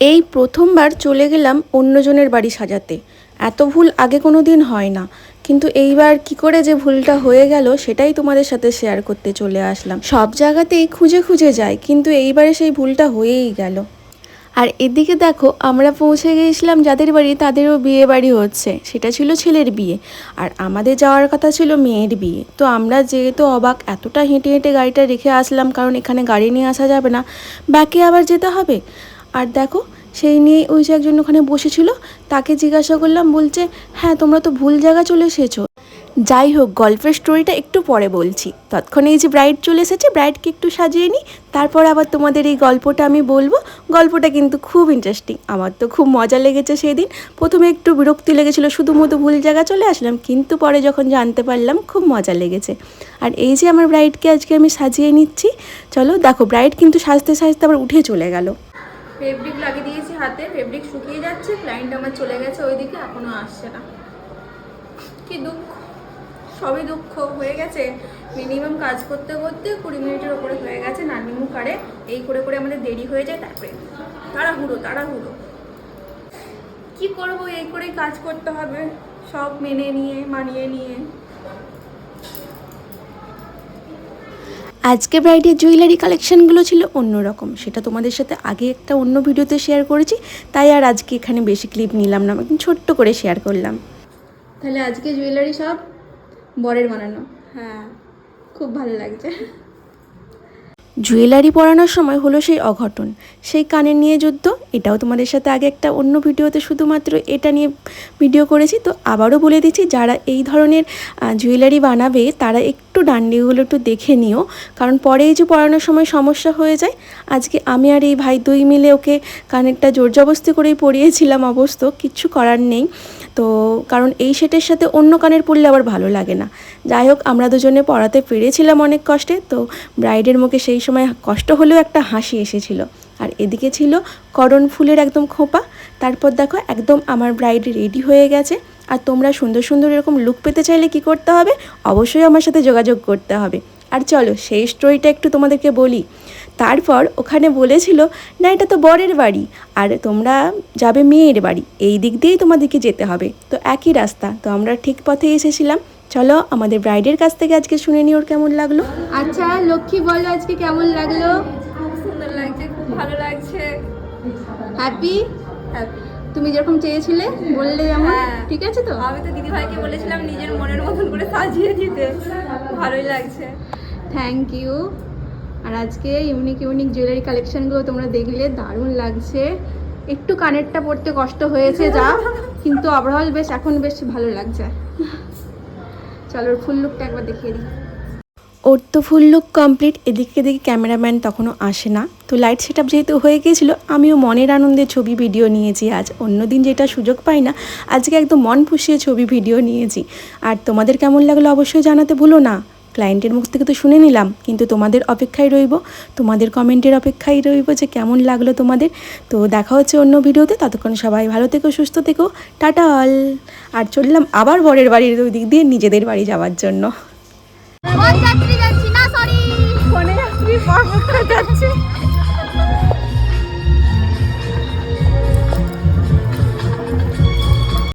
এই প্রথমবার চলে গেলাম অন্যজনের বাড়ি সাজাতে। এত ভুল আগে কোনো দিন হয় না। কিন্তু এইবার কি করে যে ভুলটা হয়ে গেল সেটাই তোমাদের সাথে শেয়ার করতে চলে আসলাম। সব জায়গাতেই খুঁজে খুঁজে যায় কিন্তু এইবারে সেই ভুলটা হয়েই গেল। আর এদিকে দেখো, আমরা পৌঁছে গিয়েছিলাম যাদের বাড়ি তাদেরও বিয়ে বাড়ি হচ্ছে। সেটা ছিল ছেলের বিয়ে। আর আমাদের যাওয়ার কথা ছিল মেয়ের বিয়ে। তো আমরা যেহেতু অবাক, এতটা হেঁটে হেঁটে গাড়িটা রেখে আসলাম, কারণ এখানে গাড়ি নিয়ে আসা যাবে না। বাকি আবার যেতে হবে? আর দেখো, সেই নিয়ে ওই যে একজন ওখানে বসেছিল, তাকে জিজ্ঞাসা করলাম, বলছে হ্যাঁ তোমরা তো ভুল জায়গা চলে এসেছ। যাই হোক, গল্পের স্টোরিটা একটু পরে বলছি। তৎক্ষণে এই যে ব্রাইড চলে এসেছে ব্রাইডকে একটু সাজিয়ে নিই, তারপর আবার তোমাদের এই গল্পটা আমি বলব। গল্পটা কিন্তু খুব ইন্টারেস্টিং আমার তো খুব মজা লেগেছে সেদিন। প্রথমে একটু বিরক্তি লেগেছিলো শুধু মতো ভুল জায়গা চলে আসলাম, কিন্তু পরে যখন জানতে পারলাম, খুব মজা লেগেছে। আর এই যে আমার ব্রাইডকে আজকে আমি সাজিয়ে নিচ্ছি, চলো, দেখো ব্রাইড কিন্তু সাজতে সাজতে আবার উঠে চলে গেল। ফেব্রিক লাগিয়ে দিয়েছি হাতে ফেব্রিক শুকিয়ে যাচ্ছে ক্লায়েন্ট আমার চলে গেছে ওইদিকে, এখনও আসছে না। কি দুঃখ, সবই দুঃখ হয়ে গেছে। মিনিমাম কাজ করতে করতে কুড়ি মিনিটের ওপরে হয়ে গেছে নানিমু কারে, এই করে করে আমাদের দেরি হয়ে যায়, তারপরে তাড়াহুড়ো তাড়াহুড়ো। কি করব, এই করেই কাজ করতে হবে, সব মেনে নিয়ে, মানিয়ে নিয়ে। আজকে ব্রাইডের জুয়েলারি কালেকশানগুলো ছিল অন্যরকম। সেটা তোমাদের সাথে আগে একটা অন্য ভিডিওতে শেয়ার করেছি তাই আর আজকে এখানে বেশি ক্লিপ নিলাম না আমি ছোট্ট করে শেয়ার করলাম। তাহলে আজকে জুয়েলারি সব বরের বানানো? হ্যাঁ। খুব ভালো লাগছে। জুয়েলারি পরানোর সময় হলো সেই অঘটন। সেই কানের নিয়ে যুদ্ধ, এটাও তোমাদের সাথে আগে একটা অন্য ভিডিওতে শুধুমাত্র এটা নিয়ে ভিডিও করেছি। তো আবারও বলে দিচ্ছি, যারা এই ধরনের জুয়েলারি বানাবে, তারা একটু ডান্ডিগুলো একটু দেখে নিও। কারণ পরে এই যে পরানোর সময় সমস্যা হয়ে যায়, আজকে আমি আর এই ভাই দুই মিলে ওকে কানেরটা জোর জবস্তি করেই পরিয়েছিলাম অবশ্য কিচ্ছু করার নেই। তো কারণ এই সেটের সাথে অন্য কানের পরলে আবার ভালো লাগে না। যাই হোক, আমরা দুজনে পড়াতে পেরেছিলাম অনেক কষ্টে, তো ব্রাইডের মুখে সেই সময় কষ্ট হলেও একটা হাসি এসেছিল। আর এদিকে ছিল করণ ফুলের একদম খোপা। তারপর দেখো, একদম আমার ব্রাইড রেডি হয়ে গেছে। আর তোমরা সুন্দর সুন্দর এরকম লুক পেতে চাইলে কি করতে হবে? অবশ্যই আমার সাথে যোগাযোগ করতে হবে। আর চলো সেই স্টোরিটা একটু তোমাদেরকে বলি। তারপর ওখানে বলেছিল না এটা তো বরের বাড়ি আর তোমরা যাবে মেয়ের বাড়ি এই দিক দিয়েই তোমাদেরকে যেতে হবে। তো একই রাস্তা তো আমরা ঠিক পথে এসেছিলাম। চলো আমাদের ব্রাইডের কাছ থেকে আজকে শুনে নিই ওর কেমন লাগল। আচ্ছা লক্ষ্মী বলো আজকে কেমন লাগল? সুন্দর লাগছে খুব ভালো লাগছে। হ্যাপি হ্যাপি তুমি যেরকম চেয়েছিলে বললে যেমন ঠিক আছে তো? আমি তো দিদি ভাইকে বলেছিলাম নিজের মনের মতন করে সাজিয়ে দিতে ভালোই লাগছে। থ্যাংক ইউ আর আজকে ইউনিক ইউনিক জুয়েলারি কালেকশনগুলো তোমরা দেখলে, দারুণ লাগছে। একটু কানেরটা পড়তে কষ্ট হয়েছে যা, কিন্তু ওভারঅল বেশ, এখন বেশ ভালো লাগছে। চলো ফুল লুকটা একবার দেখিয়ে দিই। ওর তো ফুল লুক কমপ্লিট এদিকে এদিকে ক্যামেরাম্যান তখনও আসে না। তো লাইট সেট যেহেতু হয়ে গিয়েছিল আমিও মনের আনন্দে ছবি ভিডিও নিয়েছি আজ। অন্যদিন যেটা সুযোগ পাই না, আজকে একদম মন পুষিয়ে ছবি ভিডিও নিয়েছি। আর তোমাদের কেমন লাগল অবশ্যই জানাতে ভুলো না। ক্লায়েন্টের মুখ থেকে তো শুনে নিলাম কিন্তু তোমাদের অপেক্ষায় রইব তোমাদের কমেন্টের অপেক্ষায় রইব যে কেমন লাগল তোমাদের। তো দেখা হচ্ছে অন্য ভিডিওতে ততক্ষণ সবাই ভালো থেকো সুস্থ থেকো টাটা অল আর চললাম আবার বরের বাড়ির ওই দিক দিয়ে নিজেদের বাড়ি যাওয়ার জন্য। যাচ্ছি না সরি যাচ্ছে।